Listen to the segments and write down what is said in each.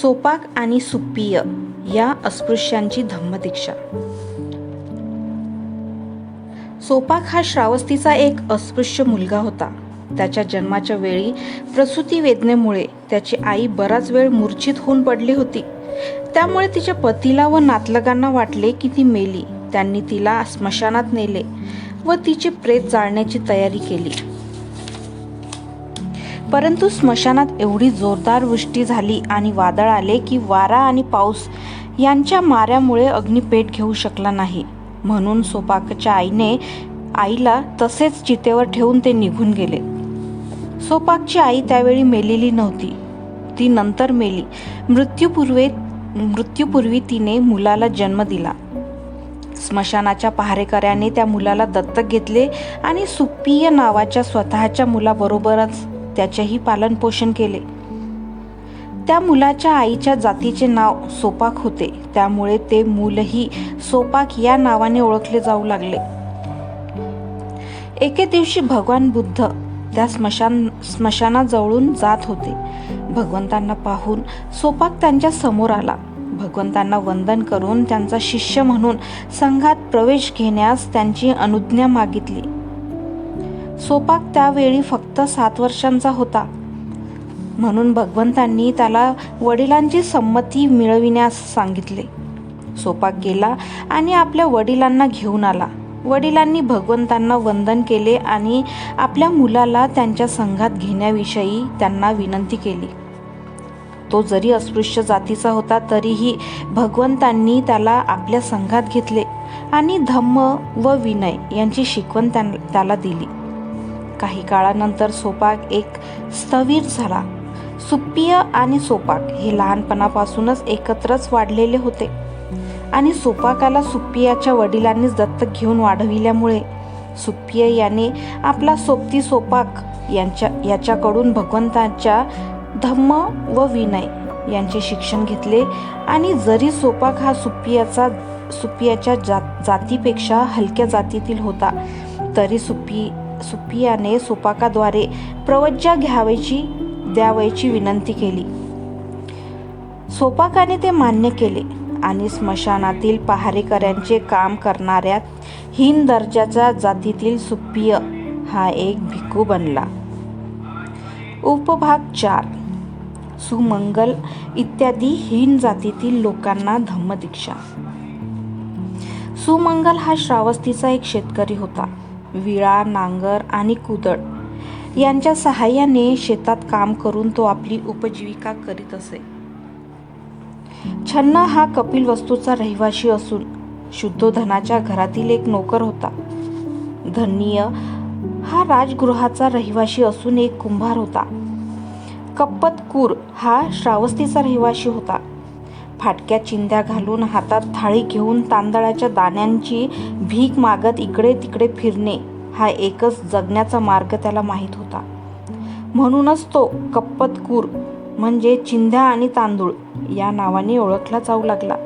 सोपाक आणि सुप्पिय या अस्पृश्यांची धम्मदीक्षा. सोपाक हा श्रावस्तीचा एक अस्पृश्य मुलगा होता. त्याच्या जन्माच्या वेळी प्रसूती वेदनेमुळे त्याची आई बराच वेळ मूर्छित होऊन पडली होती. त्यामुळे तिच्या पतीला व नातलगांना वाटले की ती मेली. त्यांनी तिला स्मशानात नेले व तिचे प्रेत जाळण्याची तयारी केली. परंतु स्मशानात एवढी जोरदार वृष्टी झाली आणि वादळ आले की वारा आणि पाऊस यांच्या माऱ्यामुळे अग्निपेट घेऊ शकला नाही. म्हणून सोपाकच्या आईने आईला तसेच चितेवर ठेवून ते निघून गेले. सोपाकची आई त्यावेळी मेलेली नव्हती. ती नंतर मेली. मृत्यूपूर्वे मृत्यूपूर्वी तिने मुलाला जन्म दिला. स्मशानाच्या पहारेकऱ्याने त्या मुलाला दत्तक घेतले आणि सुप्पिय नावाच्या स्वतःच्या मुलाबरोबरच त्याचेही पालनपोषण केले. त्या मुलाच्या आईच्या जातीचे नाव सोपाक होते. त्यामुळे ते मूलही सोपाक या नावाने ओळखले जाऊ लागले. एके दिवशी भगवान बुद्ध त्या स्मशान स्मशानाजवळून जात होते. भगवंतांना पाहून सोपाक त्यांच्यासमोर आला. भगवंतांना वंदन करून त्यांचा शिष्य म्हणून संघात प्रवेश घेण्यास त्यांची अनुज्ञा मागितली. सोपाक त्यावेळी फक्त सात वर्षांचा होता. म्हणून भगवंतांनी त्याला वडिलांची संमती मिळविण्यास सांगितले. सोपाक गेला आणि आपल्या वडिलांना घेऊन आला. वडिलांनी भगवंतांना वंदन केले आणि आपल्या मुलाला त्यांच्या संघात घेण्याविषयी त्यांना विनंती केली. तो जरी अस्पृश्य जातीचा होता तरीही भगवंतांनी त्याला आपल्या संघात घेतले आणि धम्म व विनय यांची शिकवण त्याला दिली. काही काळानंतर सोपाक एक स्थवीर झाला. सुप्पिय आणि सोपाक हे लहानपणापासूनच एकत्रच वाढलेले होते. आणि सोपाकाला सुप्पियाच्या वडिलांनीच दत्तक घेऊन वाढविल्यामुळे सुप्पिय याने आपला सोबती सोपाक यांच्या याच्याकडून भगवंतांच्या धम्म व विनय यांचे शिक्षण घेतले आणि जरी सोपाक हा सुप्पियाचा सुप्पियाच्या जात जातीपेक्षा हलक्या जातीतील होता तरी सुप्पी सुफियाने सुपाकाद्वारे प्रवज्जा घ्यावयाची द्यावयाची विनंती केली. सोपाकाने ते मान्य केले आणि स्मशानातील पहारेकऱ्यांचे काम करणाऱ्या हीन दर्जाच्या जातीतील सुप्पिय हा एक भिक्खू बनला. उपभाग चार. सुमंगल इत्यादी हीन जातीतील लोकांना धम्मदीक्षा. सुमंगल हा श्रावस्तीचा एक शेतकरी होता. विळा नांगर आणि कुदळ. यांच्या सहाय्याने शेतात काम करून तो आपली उपजीविका करीत असे. छन्न हा कपिल वस्तूचा रहिवाशी असून शुद्धोधनाच्या घरातील एक नोकर होता. धन्य हा राजगृहाचा रहिवाशी असून एक कुंभार होता. कप्पतकूर हा श्रावस्तीचा रहिवाशी होता. फाटक्या चिंध्या घालून हातात थाळी घेऊन तांदळाच्या दाण्यांची भीक मागत इकडे तिकडे फिरणे हा एकच जगण्याचा मार्ग त्याला माहीत होता. म्हणूनच तो कप्पतकूर म्हणजे चिंध्या आणि तांदूळ या नावाने ओळखला जाऊ लागला.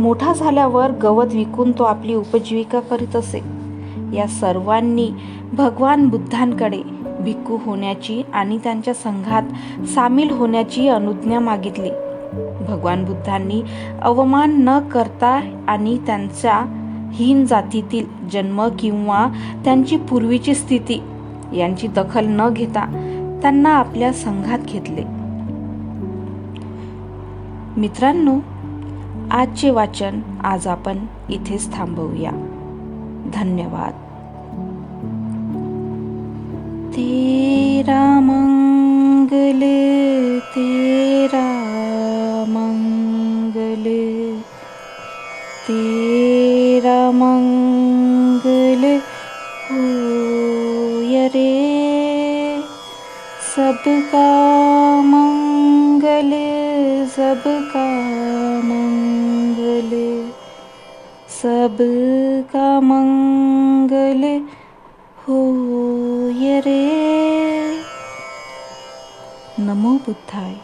मोठा झाल्यावर गवत विकून तो आपली उपजीविका करीत असे. या सर्वांनी भगवान बुद्धांकडे भिक्खू होण्याची आणि त्यांच्या संघात सामील होण्याची अनुज्ञा मागितली. भगवान बुद्धांनी अवमान न करता आणि त्यांच्या हीन जातीतील जन्म किंवा त्यांची पूर्वीची स्थिती यांची दखल न घेता त्यांना आपल्या संघात घेतले. मित्रांनो आजचे वाचन आज आपण इथेच थांबवूया. धन्यवाद. तेरा मंगल सबका मंगल सबका मंगल सबका मंगल होय रे। नमो बुद्धाय